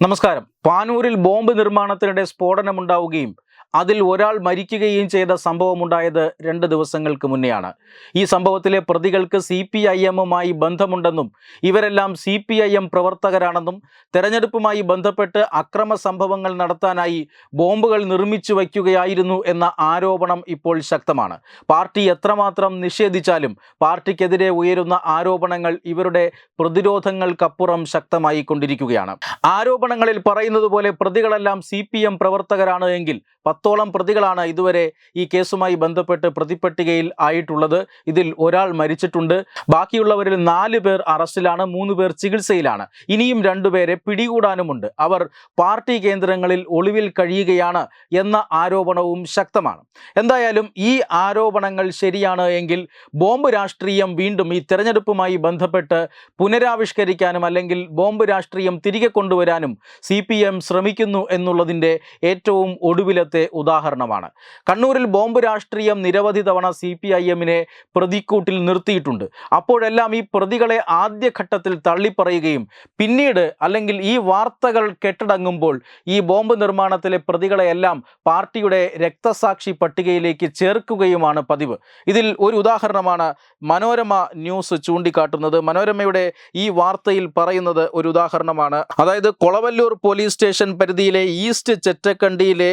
നമസ്കാരം. പാനൂരിൽ ബോംബ് നിർമ്മാണത്തിനിടെ സ്ഫോടനമുണ്ടാവുകയും അതിൽ ഒരാൾ മരിക്കുകയും ചെയ്ത സംഭവമുണ്ടായത് രണ്ട് ദിവസങ്ങൾക്ക് മുന്നെയാണ്. ഈ സംഭവത്തിലെ പ്രതികൾക്ക് സി പി ഐ എമ്മുമായി ബന്ധമുണ്ടെന്നും ഇവരെല്ലാം സി പി ഐ എം പ്രവർത്തകരാണെന്നും തെരഞ്ഞെടുപ്പുമായി ബന്ധപ്പെട്ട് അക്രമ സംഭവങ്ങൾ നടത്താനായി ബോംബുകൾ നിർമ്മിച്ചു വയ്ക്കുകയായിരുന്നു എന്ന ആരോപണം ഇപ്പോൾ ശക്തമാണ്. പാർട്ടി എത്രമാത്രം നിഷേധിച്ചാലും പാർട്ടിക്കെതിരെ ഉയരുന്ന ആരോപണങ്ങൾ ഇവരുടെ പ്രതിരോധങ്ങൾക്കപ്പുറം ശക്തമായി കൊണ്ടിരിക്കുകയാണ് ആരോപണങ്ങളിൽ പറയുന്നത് പോലെ പ്രതികളെല്ലാം സി പി എം പ്രവർത്തകരാണ് എങ്കിൽ പത്തോളം പ്രതികളാണ് ഇതുവരെ ഈ കേസുമായി ബന്ധപ്പെട്ട് പ്രതിപ്പട്ടികയിൽ ആയിട്ടുള്ളത്. ഇതിൽ ഒരാൾ മരിച്ചിട്ടുണ്ട്. ബാക്കിയുള്ളവരിൽ നാല് പേർ അറസ്റ്റിലാണ് മൂന്ന് പേർ ചികിത്സയിലാണ്. ഇനിയും രണ്ടുപേരെ പിടികൂടാനുമുണ്ട്. അവർ പാർട്ടി കേന്ദ്രങ്ങളിൽ ഒളിവിൽ കഴിയുകയാണ് എന്ന ആരോപണവും ശക്തമാണ്. എന്തായാലും ഈ ആരോപണങ്ങൾ ശരിയാണ് എങ്കിൽ ബോംബ് രാഷ്ട്രീയം വീണ്ടും ഈ തെരഞ്ഞെടുപ്പുമായി ബന്ധപ്പെട്ട് പുനരാവിഷ്കരിക്കാനും അല്ലെങ്കിൽ ബോംബ് രാഷ്ട്രീയം തിരികെ കൊണ്ടുവരാനും സി ശ്രമിക്കുന്നു എന്നുള്ളതിന്റെ ഏറ്റവും ഒടുവിലത്തെ ഉദാഹരണമാണ്. കണ്ണൂരിൽ ബോംബ് രാഷ്ട്രീയം നിരവധി തവണ സി പി ഐ എമ്മിനെ പ്രതിക്കൂട്ടിൽ നിർത്തിയിട്ടുണ്ട്. അപ്പോഴെല്ലാം ഈ പ്രതികളെ ആദ്യഘട്ടത്തിൽ തള്ളിപ്പറയുകയും പിന്നീട് അല്ലെങ്കിൽ ഈ വാർത്തകൾ കെട്ടടങ്ങുമ്പോൾ ഈ ബോംബ് നിർമ്മാണത്തിലെ പ്രതികളെയെല്ലാം പാർട്ടിയുടെ രക്തസാക്ഷി പട്ടികയിലേക്ക് ചേർക്കുകയുമാണ് പതിവ്. ഇതിൽ ഒരു ഉദാഹരണമാണ് മനോരമ ന്യൂസ് ചൂണ്ടിക്കാട്ടുന്നത്. മനോരമയുടെ ഈ വാർത്തയിൽ പറയുന്നത് ഒരു ഉദാഹരണമാണ്. അതായത് കൊളവല്ലൂർ പോലീസ് സ്റ്റേഷൻ പരിധിയിലെ ഈസ്റ്റ് ചെറ്റക്കണ്ടിയിലെ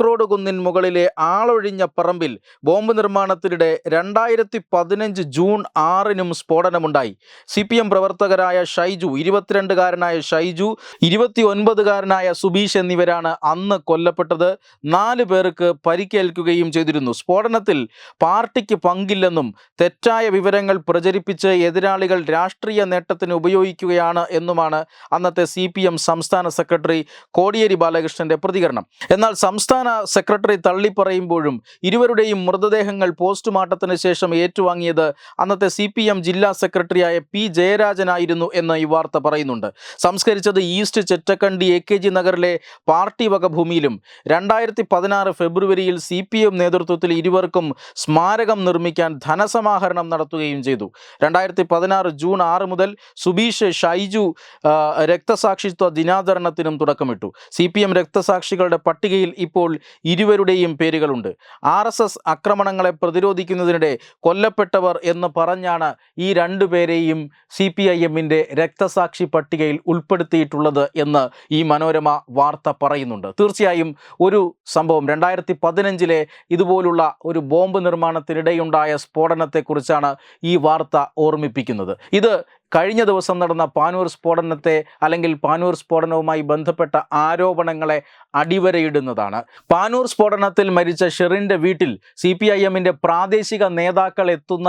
കാക്രോട് കുന്നിൻ മുകളിലെ ആളൊഴിഞ്ഞ പറമ്പിൽ ബോംബ് നിർമ്മാണത്തിനിടെ രണ്ടായിരത്തി പതിനഞ്ച് ജൂൺ ആറിനും സ്ഫോടനമുണ്ടായി. സി പി എം പ്രവർത്തകരായ ഷൈജു ഇരുപത്തിരണ്ടുകാരനായ ഷൈജു ഇരുപത്തി ഒൻപതുകാരനായ സുബീഷ് എന്നിവരാണ് അന്ന് കൊല്ലപ്പെട്ടത്. നാല് പേർക്ക് പരിക്കേൽക്കുകയും ചെയ്തിരുന്നു. സ്ഫോടനത്തിൽ പാർട്ടിക്ക് പങ്കില്ലെന്നും തെറ്റായ വിവരങ്ങൾ പ്രചരിപ്പിച്ച് എതിരാളികൾ രാഷ്ട്രീയ നേട്ടത്തിന് ഉപയോഗിക്കുകയാണ് എന്നുമാണ് അന്നത്തെ സി സംസ്ഥാന സെക്രട്ടറി കോടിയേരി ബാലകൃഷ്ണന്റെ പ്രതികരണം. എന്നാൽ സംസ്ഥാന സെക്രട്ടറി തള്ളി പറയുമ്പോഴും ഇരുവരുടെയും മൃതദേഹങ്ങൾ പോസ്റ്റ്മോർട്ടത്തിന് ശേഷം ഏറ്റുവാങ്ങിയത് അന്നത്തെ സി പി എം ജില്ലാ സെക്രട്ടറിയായ പി ജയരാജനായിരുന്നു എന്ന് ഈ വാർത്ത പറയുന്നുണ്ട്. സംസ്കരിച്ചത് east Chettakandi A K G നഗറിലെ പാർട്ടി വക ഭൂമിയിലും രണ്ടായിരത്തി പതിനാറ് ഫെബ്രുവരിയിൽ സി പി എം നേതൃത്വത്തിൽ ഇരുവർക്കും സ്മാരകം നിർമ്മിക്കാൻ ധനസമാഹരണം നടത്തുകയും ചെയ്തു. രണ്ടായിരത്തി പതിനാറ് ജൂൺ ആറ് മുതൽ സുബീഷ് ഷൈജു രക്തസാക്ഷിത്വ ദിനാചരണത്തിനും തുടക്കമിട്ടു. സി പി എം രക്തസാക്ഷികളുടെ പട്ടികയിൽ ഇപ്പോൾ ഇരുവരുടെയും പേരുകളുണ്ട്. ആർ എസ് എസ് ആക്രമണങ്ങളെ പ്രതിരോധിക്കുന്നതിനിടെ കൊല്ലപ്പെട്ടവർ എന്ന് പറഞ്ഞാണ് ഈ രണ്ടു പേരെയും സി പി ഐ എമ്മിന്റെ രക്തസാക്ഷി പട്ടികയിൽ ഉൾപ്പെടുത്തിയിട്ടുള്ളത് എന്ന് ഈ മനോരമ വാർത്ത പറയുന്നുണ്ട്. തീർച്ചയായും ഒരു സംഭവം. രണ്ടായിരത്തി പതിനഞ്ചിലെ ഇതുപോലുള്ള ഒരു ബോംബ് നിർമ്മാണത്തിനിടെയുണ്ടായ സ്ഫോടനത്തെക്കുറിച്ചാണ് ഈ വാർത്ത ഓർമ്മിപ്പിക്കുന്നത്. ഇത് കഴിഞ്ഞ ദിവസം നടന്ന പാനൂർ സ്ഫോടനത്തെ അല്ലെങ്കിൽ പാനൂർ സ്ഫോടനവുമായി ബന്ധപ്പെട്ട ആരോപണങ്ങളെ അടിവരയിടുന്നതാണ്. പാനൂർ സ്ഫോടനത്തിൽ മരിച്ച ഷെറിന്റെ വീട്ടിൽ സി പി ഐ എമ്മിന്റെ പ്രാദേശിക നേതാക്കൾ എത്തുന്ന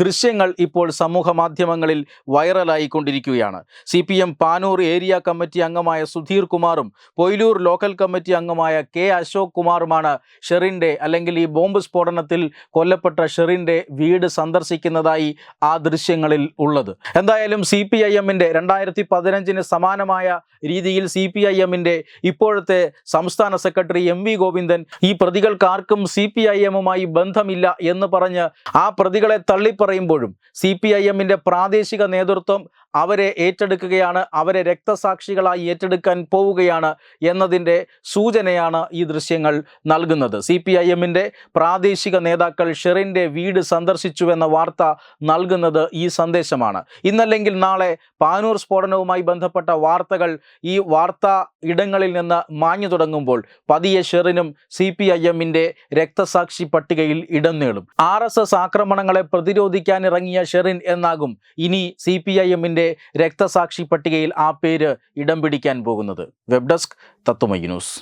ദൃശ്യങ്ങൾ ഇപ്പോൾ സമൂഹ മാധ്യമങ്ങളിൽ വൈറലായിക്കൊണ്ടിരിക്കുകയാണ്. C P M Panoor area committee അംഗമായ സുധീർ കുമാറും പൊയിലൂർ ലോക്കൽ കമ്മിറ്റി അംഗമായ കെ അശോക് കുമാറുമാണ് ഷെറിന്റെ അല്ലെങ്കിൽ ഈ ബോംബ് സ്ഫോടനത്തിൽ കൊല്ലപ്പെട്ട ഷെറിന്റെ വീട് സന്ദർശിക്കുന്നതായി ആ ദൃശ്യങ്ങളിൽ ഉള്ളത്. എന്തായാലും സി പി ഐ എമ്മിന്റെ രണ്ടായിരത്തി പതിനഞ്ചിന് സമാനമായ രീതിയിൽ സി പി ഐ എമ്മിന്റെ ഇപ്പോഴത്തെ സംസ്ഥാന സെക്രട്ടറി എം വി ഗോവിന്ദൻ ഈ പ്രതികൾക്കാർക്കും സി പി ഐ എമ്മുമായി ബന്ധമില്ല എന്ന് പറഞ്ഞ് ആ പ്രതികളെ തള്ളിപ്പറയുമ്പോഴും സി പി ഐ എമ്മിന്റെ പ്രാദേശിക നേതൃത്വം അവരെ ഏറ്റെടുക്കുകയാണ് അവരെ രക്തസാക്ഷികളായി ഏറ്റെടുക്കാൻ പോവുകയാണ് എന്നതിന്റെ സൂചനയാണ് ഈ ദൃശ്യങ്ങൾ നൽകുന്നത്. സി പി ഐ എമ്മിന്റെ പ്രാദേശിക നേതാക്കൾ ഷെറിന്റെ വീട് സന്ദർശിച്ചുവെന്ന വാർത്ത നൽകുന്നത് ഈ സന്ദേശമാണ്. ഇന്നല്ലെങ്കിൽ നാളെ പാനൂർ സ്ഫോടനവുമായി ബന്ധപ്പെട്ട വാർത്തകൾ ഈ വാർത്താ ഇടങ്ങളിൽ നിന്ന് മാഞ്ഞു തുടങ്ങുമ്പോൾ പതിയെ ഷെറിനും സി പി ഐ എമ്മിന്റെ രക്തസാക്ഷി പട്ടികയിൽ ഇടം നേടും. ആർ എസ് എസ് ആക്രമണങ്ങളെ പ്രതിരോധിക്കാനിറങ്ങിയ ഷെറിൻ എന്നാകും ഇനി സി പി ഐ എമ്മിന്റെ കേരളത്തിന്റെ രക്തസാക്ഷി പട്ടികയിൽ ആ പേര് ഇടം പിടിക്കാൻ പോകുന്നത്. Web desk Tatwamayi news.